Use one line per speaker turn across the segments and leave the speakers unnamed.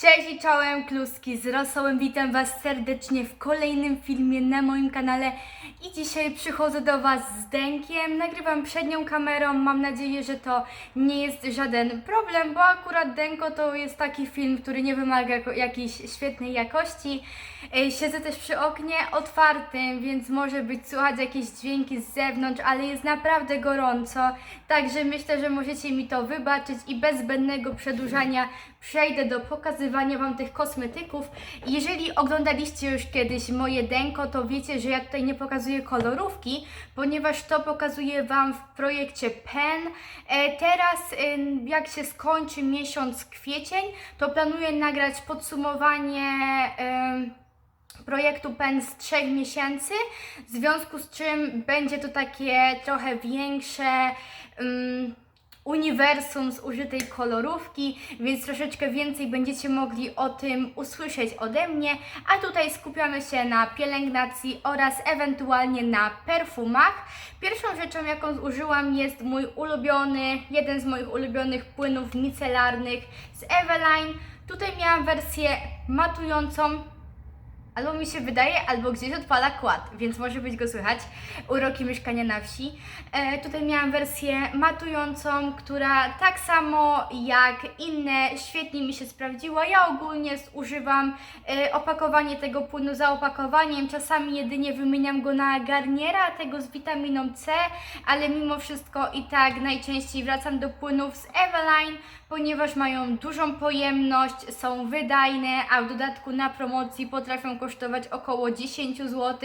Cześć i czołem, kluski z rosołem. Witam Was serdecznie w kolejnym filmie na moim kanale. I dzisiaj przychodzę do Was z Denkiem. Nagrywam przednią kamerą. Mam nadzieję, że to nie jest żaden problem, bo akurat Denko to jest taki film, który nie wymaga jakiejś świetnej jakości. Siedzę też przy oknie otwartym, więc może być słychać jakieś dźwięki z zewnątrz, ale jest naprawdę gorąco. Także myślę, że możecie mi to wybaczyć i bez zbędnego przedłużania przejdę do pokazywania Wam tych kosmetyków. Jeżeli oglądaliście już kiedyś moje denko, to wiecie, że ja tutaj nie pokazuję kolorówki, ponieważ to pokazuję Wam w projekcie PEN. E, teraz, ym, jak się skończy miesiąc kwiecień, to planuję nagrać podsumowanie. ym, projektu PEN z 3 miesięcy, w związku z czym będzie to takie trochę większe uniwersum z użytej kolorówki, więc troszeczkę więcej będziecie mogli o tym usłyszeć ode mnie, a tutaj skupiamy się na pielęgnacji oraz ewentualnie na perfumach. Pierwszą rzeczą, jaką zużyłam jest mój ulubiony, jeden z moich ulubionych płynów micelarnych z Eveline. Tutaj miałam wersję matującą, Albo mi się wydaje, albo gdzieś odpala kład, więc może być go słychać. Uroki mieszkania na wsi. E, tutaj miałam wersję matującą, która tak samo jak inne świetnie mi się sprawdziła. Ja ogólnie używam e, opakowanie tego płynu za opakowaniem. Czasami jedynie wymieniam go na garniera, tego z witaminą C, ale mimo wszystko i tak najczęściej wracam do płynów z Eveline, ponieważ mają dużą pojemność, są wydajne, a w dodatku na promocji potrafią kosztować około 10 zł,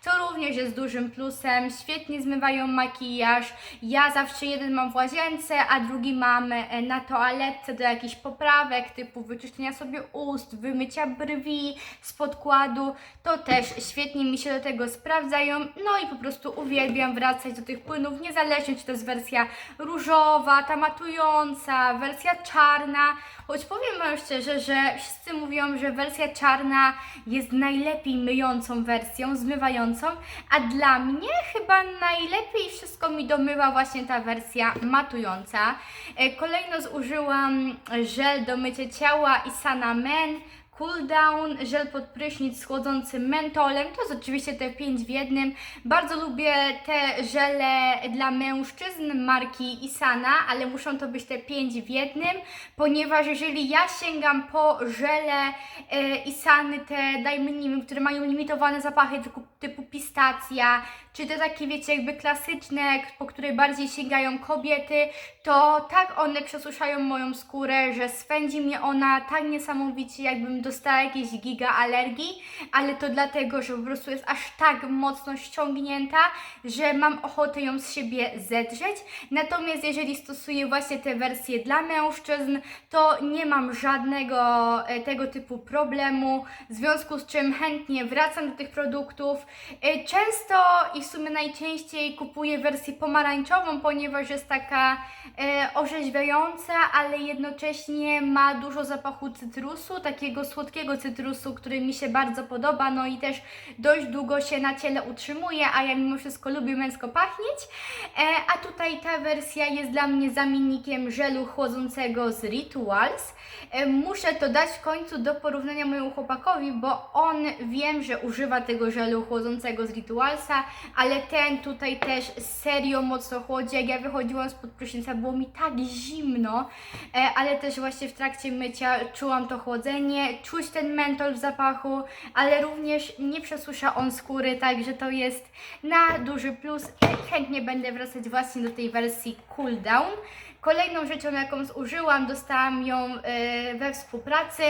co również jest dużym plusem. Świetnie zmywają makijaż. Ja zawsze jeden mam w łazience, a drugi mam e, na toaletce do jakichś poprawek typu wyczyszczenia sobie ust, wymycia brwi z podkładu. To też świetnie mi się do tego sprawdzają. No i po prostu uwielbiam wracać do tych płynów, niezależnie czy to jest wersja różowa, ta matująca, wersja czarna. Choć powiem Wam szczerze, że wszyscy mówią, że wersja czarna jest najlepiej myjącą wersją, zmywającą, a dla mnie chyba najlepiej wszystko mi domywa właśnie ta wersja matująca. E, Kolejno zużyłam żel do mycia ciała i Sana Men. Cool Down, żel pod prysznic z chłodzącym mentolem, to jest oczywiście te 5 w jednym. Bardzo lubię te żele dla mężczyzn marki Isana, ale muszą to być te 5 w jednym, ponieważ jeżeli ja sięgam po żele e, Isany, te dajmy wiem, które mają limitowane zapachy typu pistacja, czy te takie wiecie jakby klasyczne, po które bardziej sięgają kobiety, to tak one przesuszają moją skórę, że swędzi mnie ona tak niesamowicie, jakbym dostała jakieś giga alergii, ale to dlatego, że po prostu jest aż tak mocno ściągnięta, że mam ochotę ją z siebie zedrzeć. Natomiast jeżeli stosuję właśnie te wersje dla mężczyzn, to nie mam żadnego e, tego typu problemu, w związku z czym chętnie wracam do tych produktów. E, Często i w sumie najczęściej kupuję wersję pomarańczową, ponieważ jest taka e, orzeźwiająca, ale jednocześnie ma dużo zapachu cytrusu, takiego słodkiego cytrusu, który mi się bardzo podoba, no i też dość długo się na ciele utrzymuje, a ja mimo wszystko lubię męsko pachnieć. E, a tutaj ta wersja jest dla mnie zamiennikiem żelu chłodzącego z Rituals. E, muszę to dać w końcu do porównania mojemu chłopakowi, bo on wiem, że używa tego żelu chłodzącego z Ritualsa, ale ten tutaj też serio mocno chłodzi. Jak ja wychodziłam spod prysznica, było mi tak zimno, e, ale też właśnie w trakcie mycia czułam to chłodzenie, czuć ten mentol w zapachu, ale również nie przesusza on skóry, także to jest na duży plus. Chętnie będę wracać właśnie do tej wersji Cool Down. Kolejną rzeczą, jaką zużyłam, dostałam ją e, we współpracy.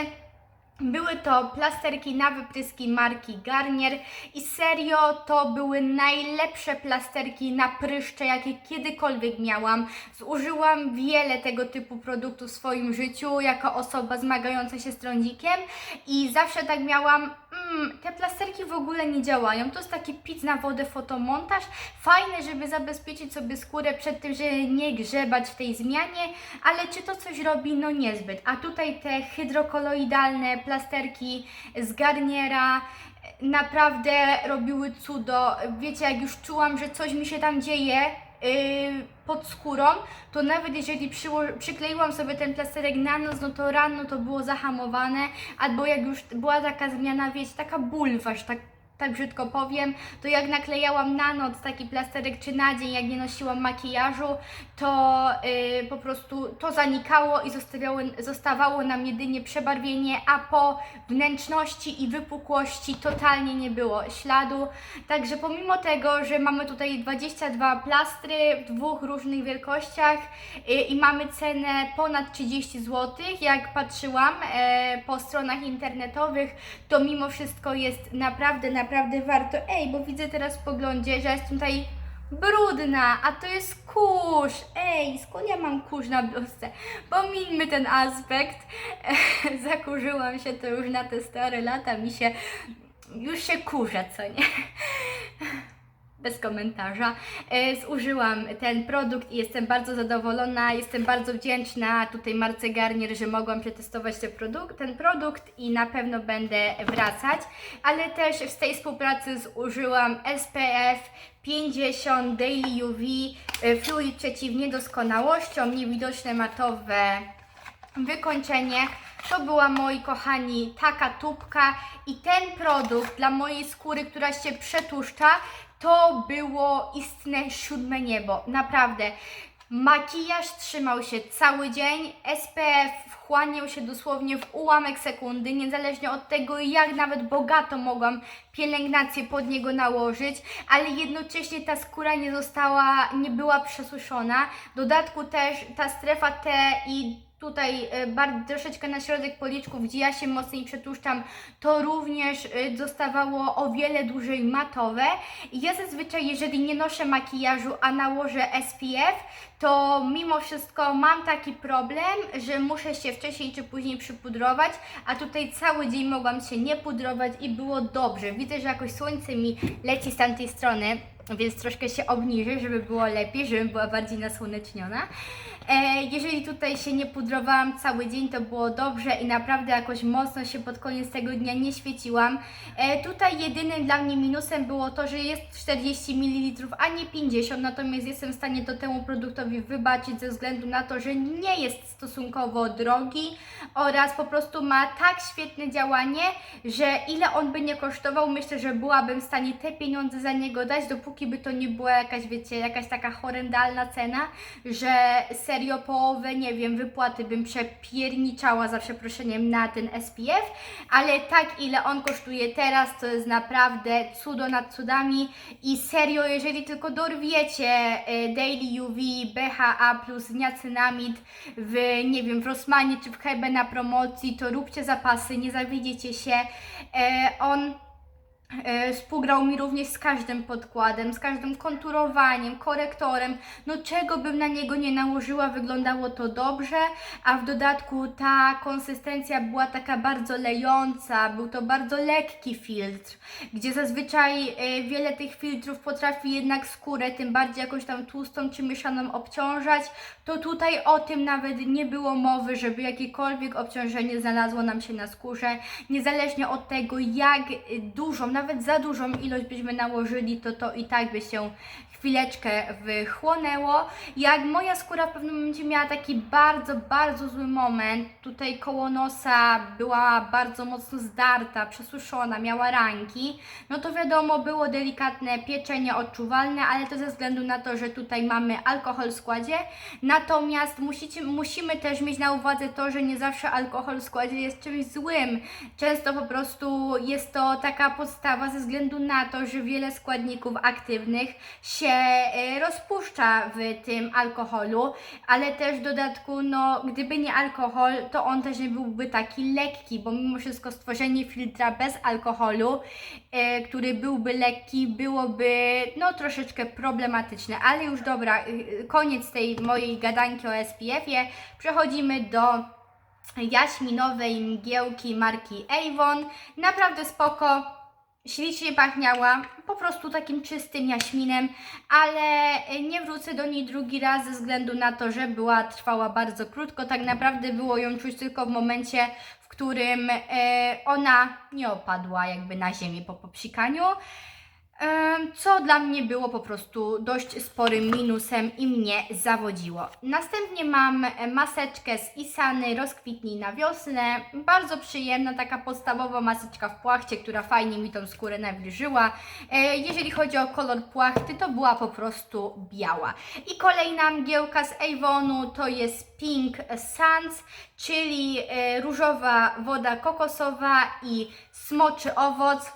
Były to plasterki na wypryski marki Garnier i serio to były najlepsze plasterki na pryszcze, jakie kiedykolwiek miałam. Zużyłam wiele tego typu produktów w swoim życiu jako osoba zmagająca się z trądzikiem i zawsze tak miałam, mm, te plasterki w ogóle nie działają. To jest taki pic na wodę fotomontaż, fajne, żeby zabezpieczyć sobie skórę przed tym, że nie grzebać w tej zmianie, ale czy to coś robi? No niezbyt. A tutaj te hydrokoloidalne plasterki z Garniera naprawdę robiły cudo. Wiecie, jak już czułam, że coś mi się tam dzieje, pod skórą, to nawet jeżeli przykleiłam sobie ten plasterek na nos, no to rano to było zahamowane, albo jak już była taka zmiana, wiecie, taka bulwarz, tak tak brzydko powiem, to jak naklejałam na noc taki plasterek czy na dzień, jak nie nosiłam makijażu, to yy, po prostu to zanikało i zostawiało, zostawało nam jedynie przebarwienie, a po wnętrzności i wypukłości totalnie nie było śladu. Także pomimo tego, że mamy tutaj 22 plastry w dwóch różnych wielkościach yy, i mamy cenę ponad 30 zł, jak patrzyłam e, po stronach internetowych, to mimo wszystko jest naprawdę, naprawdę warto. Ej, bo widzę teraz w poglądzie, że jest tutaj brudna, a to jest kurz. Ej, skąd ja mam kurz na bluzce? Pomińmy ten aspekt. Zakurzyłam się to już na te stare lata, mi się już się kurzę, co nie? bez komentarza. E, zużyłam ten produkt i jestem bardzo zadowolona, jestem bardzo wdzięczna tutaj Marce Garnier, że mogłam przetestować ten produkt, ten produkt i na pewno będę wracać, ale też z tej współpracy zużyłam SPF 50 Daily UV, e, fluid przeciw niedoskonałościom, niewidoczne matowe wykończenie. To była, moi kochani, taka tubka i ten produkt dla mojej skóry, która się przetłuszcza, to było istne siódme niebo. Naprawdę. Makijaż trzymał się cały dzień, SPF wchłaniał się dosłownie w ułamek sekundy, niezależnie od tego, jak nawet bogato mogłam pielęgnację pod niego nałożyć, ale jednocześnie ta skóra nie została, nie była przesuszona. W dodatku też ta strefa T i tutaj e, bardzo troszeczkę na środek policzków, gdzie ja się mocniej przetłuszczam, to również e, zostawało o wiele dłużej matowe. Ja zazwyczaj, jeżeli nie noszę makijażu, a nałożę SPF, to mimo wszystko mam taki problem, że muszę się wcześniej czy później przypudrować, a tutaj cały dzień mogłam się nie pudrować i było dobrze. Widzę, że jakoś słońce mi leci z tamtej strony, więc troszkę się obniżę, żeby było lepiej, żebym była bardziej nasłoneczniona. E, jeżeli tutaj się nie pudrowałam cały dzień, to było dobrze i naprawdę jakoś mocno się pod koniec tego dnia nie świeciłam. E, tutaj jedynym dla mnie minusem było to, że jest 40 ml, a nie 50, natomiast jestem w stanie to temu produktowi wybaczyć ze względu na to, że nie jest stosunkowo drogi oraz po prostu ma tak świetne działanie, że ile on by nie kosztował, myślę, że byłabym w stanie te pieniądze za niego dać, dopóki by to nie była jakaś, wiecie, jakaś taka horrendalna cena, że serio połowę, nie wiem, wypłaty bym przepierniczała za przeproszeniem na ten SPF, ale tak ile on kosztuje teraz, to jest naprawdę cudo nad cudami i serio, jeżeli tylko dorwiecie e, Daily UV, BHA plus niacinamid w, nie wiem, w Rossmanie czy w Hebe na promocji, to róbcie zapasy, nie zawiedziecie się. E, on Współgrał mi również z każdym podkładem, z każdym konturowaniem, korektorem. No czego bym na niego nie nałożyła, wyglądało to dobrze, a w dodatku ta konsystencja była taka bardzo lejąca, był to bardzo lekki filtr, gdzie zazwyczaj e, wiele tych filtrów potrafi jednak skórę, tym bardziej jakąś tam tłustą czy mieszaną obciążać, to tutaj o tym nawet nie było mowy, żeby jakiekolwiek obciążenie znalazło nam się na skórze, niezależnie od tego jak e, dużą, nawet za dużą ilość byśmy nałożyli, to to i tak by się chwileczkę wychłonęło. Jak moja skóra w pewnym momencie miała taki bardzo, bardzo zły moment, tutaj koło nosa była bardzo mocno zdarta, przesuszona, miała ranki, no to wiadomo, było delikatne pieczenie odczuwalne, ale to ze względu na to, że tutaj mamy alkohol w składzie. Natomiast musicie, musimy też mieć na uwadze to, że nie zawsze alkohol w składzie jest czymś złym. Często po prostu jest to taka podstawa ze względu na to, że wiele składników aktywnych się rozpuszcza w tym alkoholu, ale też w dodatku, no, gdyby nie alkohol, to on też nie byłby taki lekki, bo mimo wszystko stworzenie filtra bez alkoholu, e, który byłby lekki, byłoby no troszeczkę problematyczne, ale już dobra, e, koniec tej mojej gadanki o SPF-ie, przechodzimy do jaśminowej mgiełki marki Avon. Naprawdę spoko, ślicznie pachniała, po prostu takim czystym jaśminem, ale nie wrócę do niej drugi raz ze względu na to, że była, trwała bardzo krótko. Tak naprawdę było ją czuć tylko w momencie, w którym e, ona nie opadła jakby na ziemię po popsikaniu. Co dla mnie było po prostu dość sporym minusem i mnie zawodziło. Następnie mam maseczkę z Isany Rozkwitnij na wiosnę. Bardzo przyjemna, taka podstawowa maseczka w płachcie, która fajnie mi tą skórę nawilżyła. E, Jeżeli chodzi o kolor płachty, to była po prostu biała. I kolejna mgiełka z Avonu to jest Pink Sands, czyli e, różowa woda kokosowa i smoczy owoc.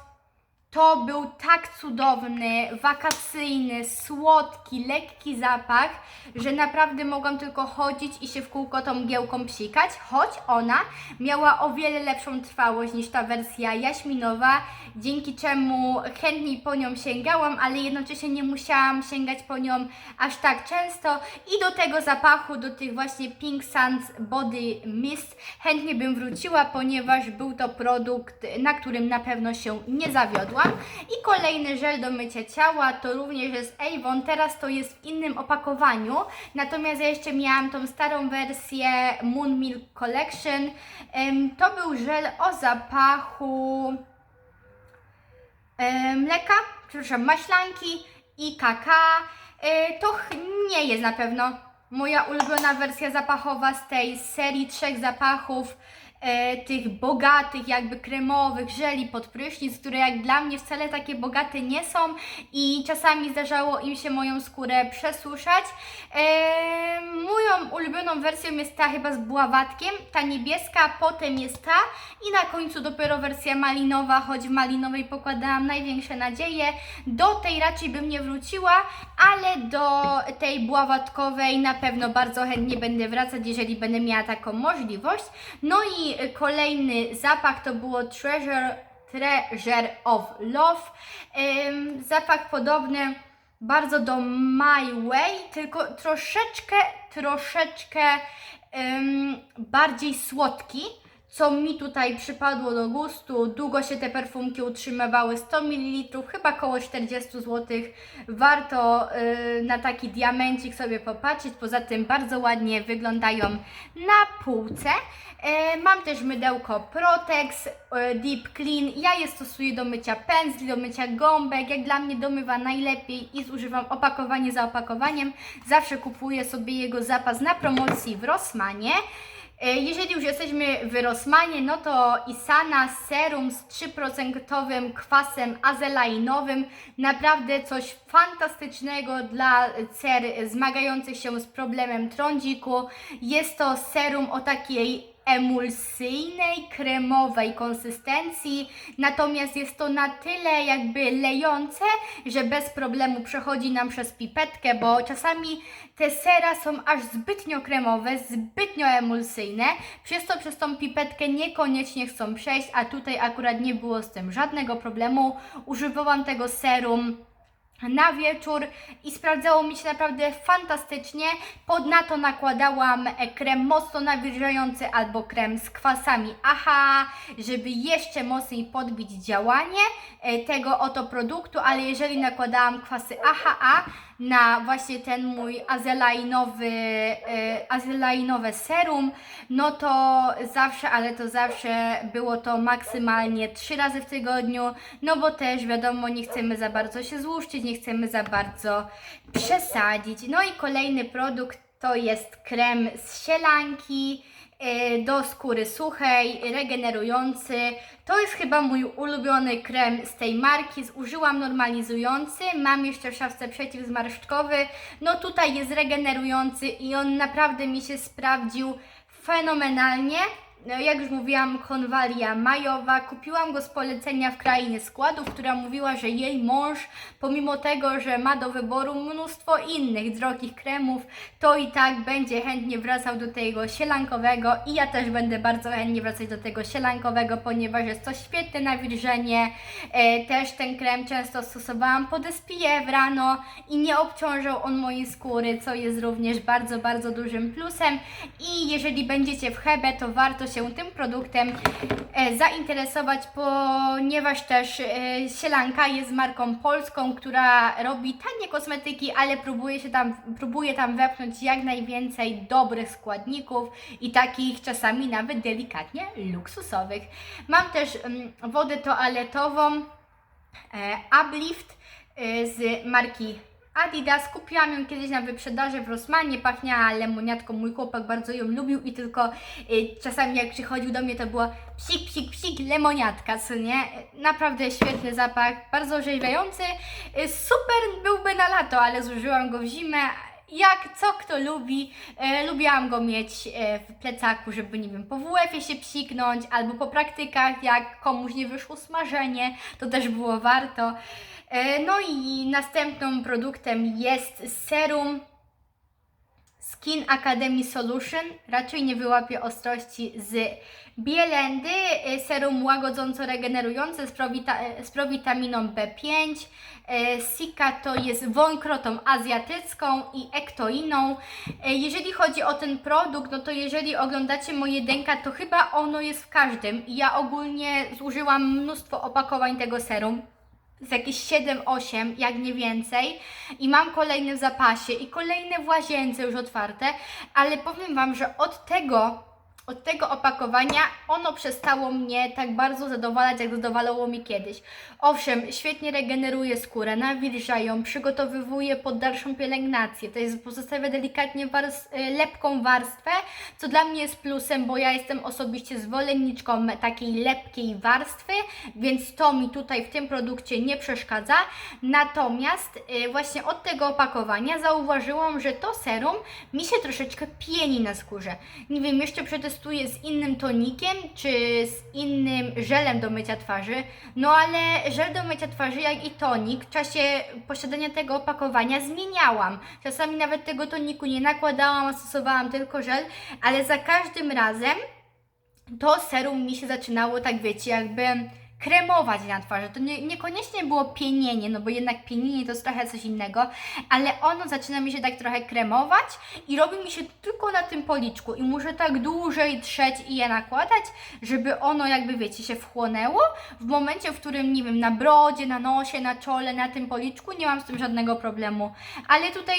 To był tak cudowny, wakacyjny, słodki, lekki zapach, że naprawdę mogłam tylko chodzić i się w kółko tą mgiełką psikać, choć ona miała o wiele lepszą trwałość niż ta wersja jaśminowa, dzięki czemu chętniej po nią sięgałam, ale jednocześnie nie musiałam sięgać po nią aż tak często i do tego zapachu, do tych właśnie Pink Sands Body Mist chętnie bym wróciła, ponieważ był to produkt, na którym na pewno się nie zawiodłam. I kolejny żel do mycia ciała to również jest Avon, teraz to jest w innym opakowaniu, natomiast ja jeszcze miałam tą starą wersję Moon Milk Collection. To był żel o zapachu mleka, przepraszam, maślanki i kakao. E, To nie jest na pewno moja ulubiona wersja zapachowa z tej serii trzech zapachów, e, tych bogatych, jakby kremowych żeli pod prysznic, które jak dla mnie wcale takie bogate nie są i czasami zdarzało im się moją skórę przesuszać. E, moją ulubioną wersją jest ta chyba z buławatkiem, ta niebieska, potem jest ta i na końcu dopiero wersja malinowa, choć w malinowej pokładałam największe nadzieje. Do tej raczej bym nie wróciła, ale do tej buławatkowej na pewno bardzo chętnie będę wracać, jeżeli będę miała taką możliwość. No i kolejny zapach to było Treasure, Treasure of Love. Zapach podobny bardzo do My Way, tylko troszeczkę, troszeczkę bardziej słodki, co mi tutaj przypadło do gustu. Długo się te perfumki utrzymywały, 100 ml, chyba około 40 zł. Warto y, na taki diamencik sobie popatrzeć, poza tym bardzo ładnie wyglądają na półce. E, Mam też mydełko Protex e, Deep Clean. Ja je stosuję do mycia pędzli, do mycia gąbek. Jak dla mnie domywa najlepiej i zużywam opakowanie za opakowaniem. Zawsze kupuję sobie jego zapas na promocji w Rossmanie. E, Jeżeli już jesteśmy w Rossmanie, no to Isana Serum z 3% kwasem azelainowym. Naprawdę coś fantastycznego dla cer zmagających się z problemem trądziku. Jest to serum o takiej emulsyjnej, kremowej konsystencji, natomiast jest to na tyle jakby lejące, że bez problemu przechodzi nam przez pipetkę, bo czasami te sera są aż zbytnio kremowe, zbytnio emulsyjne, przez to przez tą pipetkę niekoniecznie chcą przejść, a tutaj akurat nie było z tym żadnego problemu. Używałam tego serum na wieczór i sprawdzało mi się naprawdę fantastycznie. Pod na to nakładałam krem mocno nawilżający albo krem z kwasami AHA, żeby jeszcze mocniej podbić działanie e, tego oto produktu, ale jeżeli nakładałam kwasy AHA na właśnie ten mój azelainowy, e, azelainowe serum, no to zawsze, ale to zawsze było to maksymalnie trzy razy w tygodniu, no bo też wiadomo, nie chcemy za bardzo się złuszczyć, nie chcemy za bardzo przesadzić. No i kolejny produkt to jest krem z sielanki do skóry suchej, regenerujący. To jest chyba mój ulubiony krem z tej marki. Zużyłam normalizujący, mam jeszcze w szafce przeciwzmarszczkowy. No tutaj jest regenerujący i on naprawdę mi się sprawdził fenomenalnie. No, jak już mówiłam, konwalia majowa. Kupiłam go z polecenia w krainie składów, która mówiła, że jej mąż, pomimo tego, że ma do wyboru mnóstwo innych drogich kremów, to i tak będzie chętnie wracał do tego sielankowego i ja też będę bardzo chętnie wracać do tego sielankowego, ponieważ jest to świetne nawilżenie. E, też ten krem często stosowałam pod SPF rano i nie obciążał on mojej skóry, co jest również bardzo, bardzo dużym plusem. I jeżeli będziecie w Hebe, to warto się tym produktem e, zainteresować, ponieważ też e, Sielanka jest marką polską, która robi tanie kosmetyki, ale próbuje się tam, próbuje tam wepchnąć jak najwięcej dobrych składników i takich czasami nawet delikatnie luksusowych. Mam też mm, wodę toaletową e, Uplift z marki Adidas. Kupiłam ją kiedyś na wyprzedaży w Rossmanie, pachniała lemoniatką, mój chłopak bardzo ją lubił i tylko e, czasami jak przychodził do mnie to było psik, psik, psik, lemoniatka, co nie? Naprawdę świetny zapach, bardzo orzeźwiający, e, super byłby na lato, ale zużyłam go w zimę, jak co kto lubi, e, lubiłam go mieć e, w plecaku, żeby nie wiem, po WF-ie się psiknąć, albo po praktykach, jak komuś nie wyszło smażenie, to też było warto. E, no i następnym produktem jest serum Skin Academy Solution. Raczej nie wyłapie ostrości z Bielendy. E, Serum łagodząco regenerujące z, prowita- e, z prowitaminą B5. E, Sika to jest wąkrotą azjatycką i ektoiną. Jeżeli chodzi o ten produkt, no to jeżeli oglądacie moje denka, to chyba ono jest w każdym. Ja ogólnie zużyłam mnóstwo opakowań tego serum z jakieś 7-8, jak nie więcej. I mam kolejne w zapasie i kolejne w łazience już otwarte, ale powiem Wam, że od tego, od tego opakowania ono przestało mnie tak bardzo zadowalać, jak zadowalało mi kiedyś. Owszem, świetnie regeneruje skórę, nawilża ją, przygotowywuje pod dalszą pielęgnację. To jest, pozostawia delikatnie y, lepką warstwę, co dla mnie jest plusem, bo ja jestem osobiście zwolenniczką takiej lepkiej warstwy, więc to mi tutaj w tym produkcie nie przeszkadza. Natomiast y, właśnie od tego opakowania zauważyłam, że to serum mi się troszeczkę pieni na skórze. Nie wiem, jeszcze przetestuję z innym tonikiem, czy z innym żelem do mycia twarzy, no ale żel do mycia twarzy, jak i tonik w czasie posiadania tego opakowania zmieniałam. Czasami nawet tego toniku nie nakładałam, stosowałam tylko żel, ale za każdym razem to serum mi się zaczynało tak, wiecie, jakby kremować na twarzy. To nie, niekoniecznie było pienienie, no bo jednak pienienie to jest trochę coś innego, ale ono zaczyna mi się tak trochę kremować i robi mi się tylko na tym policzku i muszę tak dłużej trzeć i je nakładać, żeby ono jakby, wiecie, się wchłonęło w momencie, w którym, nie wiem, na brodzie, na nosie, na czole, na tym policzku nie mam z tym żadnego problemu. Ale tutaj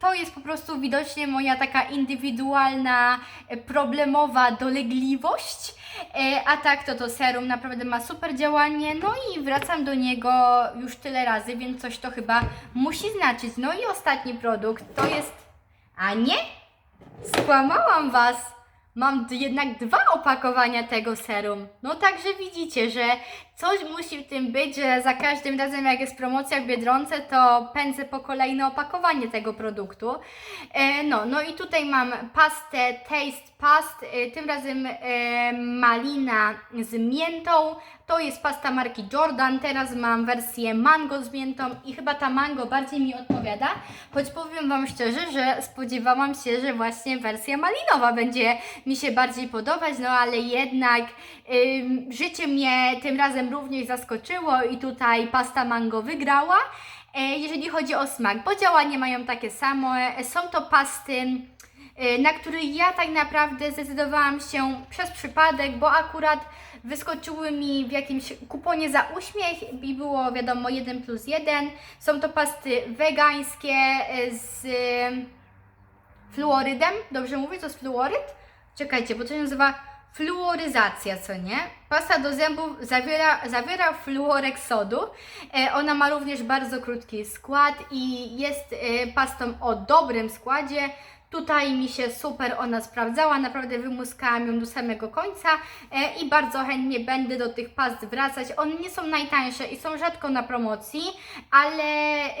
to jest po prostu widocznie moja taka indywidualna, e, problemowa dolegliwość, E, A tak, to to serum naprawdę ma super działanie. No i wracam do niego już tyle razy, więc coś to chyba musi znaczyć. No i ostatni produkt to jest. A nie? Skłamałam Was! Mam jednak dwa opakowania tego serum. No także widzicie, że coś musi w tym być, że za każdym razem jak jest promocja w Biedronce, to pędzę po kolejne opakowanie tego produktu. E, no, no i tutaj mam pastę Taste Past, e, tym razem e, malina z miętą. To jest pasta marki Jordan. Teraz mam wersję mango z miętą i chyba ta mango bardziej mi odpowiada. Choć powiem Wam szczerze, że spodziewałam się, że właśnie wersja malinowa będzie mi się bardziej podobać, no ale jednak życie mnie tym razem również zaskoczyło i tutaj pasta mango wygrała. E, jeżeli chodzi o smak, bo działanie mają takie samo. E, Są to pasty y, na który ja tak naprawdę zdecydowałam się przez przypadek, bo akurat wyskoczyły mi w jakimś kuponie za uśmiech i było wiadomo 1 plus 1. Są to pasty wegańskie z fluorydem. Dobrze mówię, to jest fluoryd? Czekajcie, bo to się nazywa fluoryzacja, co nie? Pasta do zębów zawiera, zawiera fluorek sodu. E, ona ma również bardzo krótki skład i jest e, pastą o dobrym składzie. Tutaj mi się super ona sprawdzała, naprawdę wymuskałam ją do samego końca e, i bardzo chętnie będę do tych past wracać. One nie są najtańsze i są rzadko na promocji, ale e,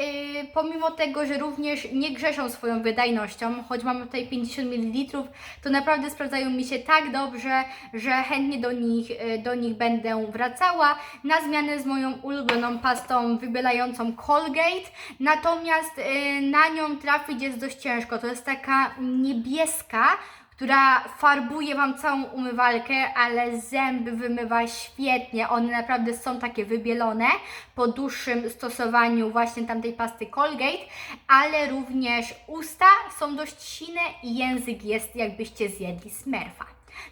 pomimo tego, że również nie grzeszą swoją wydajnością, choć mamy tutaj 50 ml, to naprawdę sprawdzają mi się tak dobrze, że chętnie do nich, e, do nich będę wracała na zmianę z moją ulubioną pastą wybielającą Colgate. Natomiast e, na nią trafić jest dość ciężko. To jest taka niebieska, która farbuje Wam całą umywalkę, ale zęby wymywa świetnie. One naprawdę są takie wybielone po dłuższym stosowaniu właśnie tamtej pasty Colgate, ale również usta są dość sine i język jest jakbyście zjedli smerfa.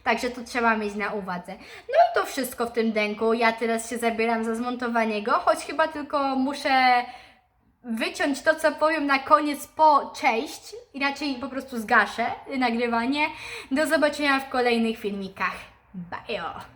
Także to trzeba mieć na uwadze. No i to wszystko w tym denku. Ja teraz się zabieram za zmontowanie go, choć chyba tylko muszę wyciąć to, co powiem na koniec po cześć, inaczej po prostu zgaszę nagrywanie. Do zobaczenia w kolejnych filmikach. Bye!